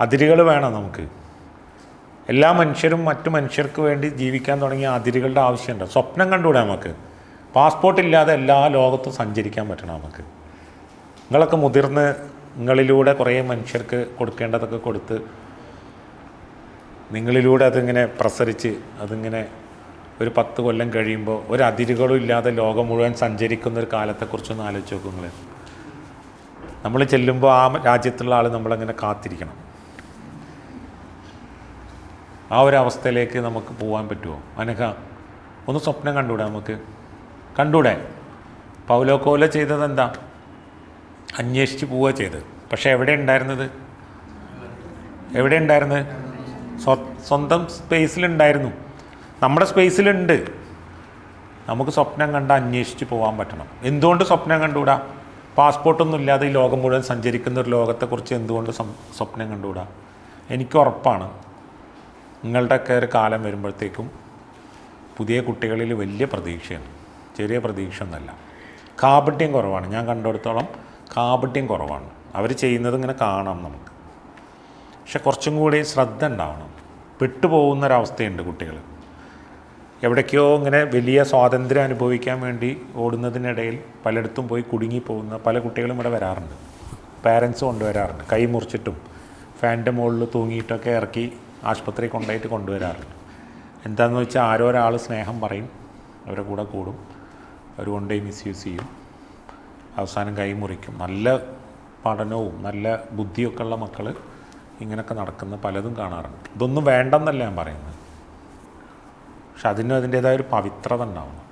അതിരുകൾ വേണം നമുക്ക്. എല്ലാ മനുഷ്യരും മറ്റു മനുഷ്യർക്ക് വേണ്ടി ജീവിക്കാൻ തുടങ്ങിയ അതിരുകളുടെ ആവശ്യമുണ്ട്. സ്വപ്നം കണ്ടുകൂടെ നമുക്ക്? പാസ്പോർട്ട് ഇല്ലാതെ എല്ലാ ലോകത്തും സഞ്ചരിക്കാൻ പറ്റണം നമുക്ക്. നിങ്ങളൊക്കെ മുതിർന്ന് നിങ്ങളിലൂടെ കുറേ മനുഷ്യർക്ക് കൊടുക്കേണ്ടതൊക്കെ കൊടുത്ത് നിങ്ങളിലൂടെ അതിങ്ങനെ പ്രസരിച്ച് അതിങ്ങനെ ഒരു പത്ത് കൊല്ലം കഴിയുമ്പോൾ ഒരു അതിരുകളും ഇല്ലാതെ ലോകം മുഴുവൻ സഞ്ചരിക്കുന്ന ഒരു കാലത്തെക്കുറിച്ചൊന്ന് ആലോചിച്ച് നോക്കുക നിങ്ങൾ നമ്മൾ ചെല്ലുമ്പോൾ ആ രാജ്യത്തുള്ള ആൾ നമ്മളങ്ങനെ കാത്തിരിക്കണം. ആ ഒരു അവസ്ഥയിലേക്ക് നമുക്ക് പോകാൻ പറ്റുമോ? അനഘ ഒന്ന് സ്വപ്നം കണ്ടൂടെ നമുക്ക്? കണ്ടൂടെ പൗലോ കോല ചെയ്തത് എന്താ? അന്വേഷിച്ച് പോവുക ചെയ്തത്. പക്ഷേ എവിടെ ഉണ്ടായിരുന്നത്? എവിടെ ഉണ്ടായിരുന്നത്? സ്വ- സ്വന്തം സ്പേസിലുണ്ടായിരുന്നു നമ്മുടെ സ്പേസിലുണ്ട് നമുക്ക് സ്വപ്നം കണ്ട് അന്വേഷിച്ച് പോകാൻ പറ്റണം. എന്തുകൊണ്ട് സ്വപ്നം കണ്ടുകൂടാ? പാസ്പോർട്ടൊന്നും ഇല്ലാതെ ഈ ലോകം മുഴുവൻ സഞ്ചരിക്കുന്ന ഒരു ലോകത്തെക്കുറിച്ച് എന്തുകൊണ്ട് സ്വപ്നം കണ്ടുകൂടാ? എനിക്ക് ഉറപ്പാണ്. നിങ്ങളുടെയൊക്കെ ഒരു കാലം വരുമ്പോഴത്തേക്കും പുതിയ കുട്ടികളിൽ വലിയ പ്രതീക്ഷയാണ്. ചെറിയ പ്രതീക്ഷ ഒന്നല്ല കാപട്യം കുറവാണ്. ഞാൻ കണ്ടെടുത്തോളം കാപട്യം കുറവാണ്. അവർ ചെയ്യുന്നത് ഇങ്ങനെ കാണാം നമുക്ക്. പക്ഷെ കുറച്ചും കൂടി ശ്രദ്ധ ഉണ്ടാവണം. പെട്ടുപോകുന്ന ഒരവസ്ഥയുണ്ട് കുട്ടികൾ. എവിടേക്കോ ഇങ്ങനെ വലിയ സ്വാതന്ത്ര്യം അനുഭവിക്കാൻ വേണ്ടി ഓടുന്നതിനിടയിൽ പലയിടത്തും പോയി കുടുങ്ങിപ്പോകുന്ന പല കുട്ടികളും ഇവിടെ വരാറുണ്ട്. പാരൻസ് കൊണ്ടുവരാറുണ്ട്. കൈ മുറിച്ചിട്ടും ഫാന്റെ മുകളിൽ തൂങ്ങിയിട്ടൊക്കെ ഇറക്കി ആശുപത്രി കൊണ്ടുപോയിട്ട് കൊണ്ടുവരാറുണ്ട്. എന്താണെന്ന് വെച്ചാൽ ആരോ ഒരാൾ സ്നേഹം പറയും അവരെ കൂടെ കൂടും അവർ കൊണ്ടുപോയി മിസ്യൂസ് ചെയ്യും അവസാനം കൈ മുറിക്കും. നല്ല പഠനവും നല്ല ബുദ്ധിയൊക്കെ ഉള്ള മക്കൾ ഇങ്ങനെയൊക്കെ നടക്കുന്ന പലതും കാണാറുണ്ട്. ഇതൊന്നും വേണ്ടെന്നല്ല ഞാൻ പറയുന്നത്. പക്ഷെ അതിനും അതിന്റേതായ ഒരു പവിത്രത ഉണ്ടാവണം.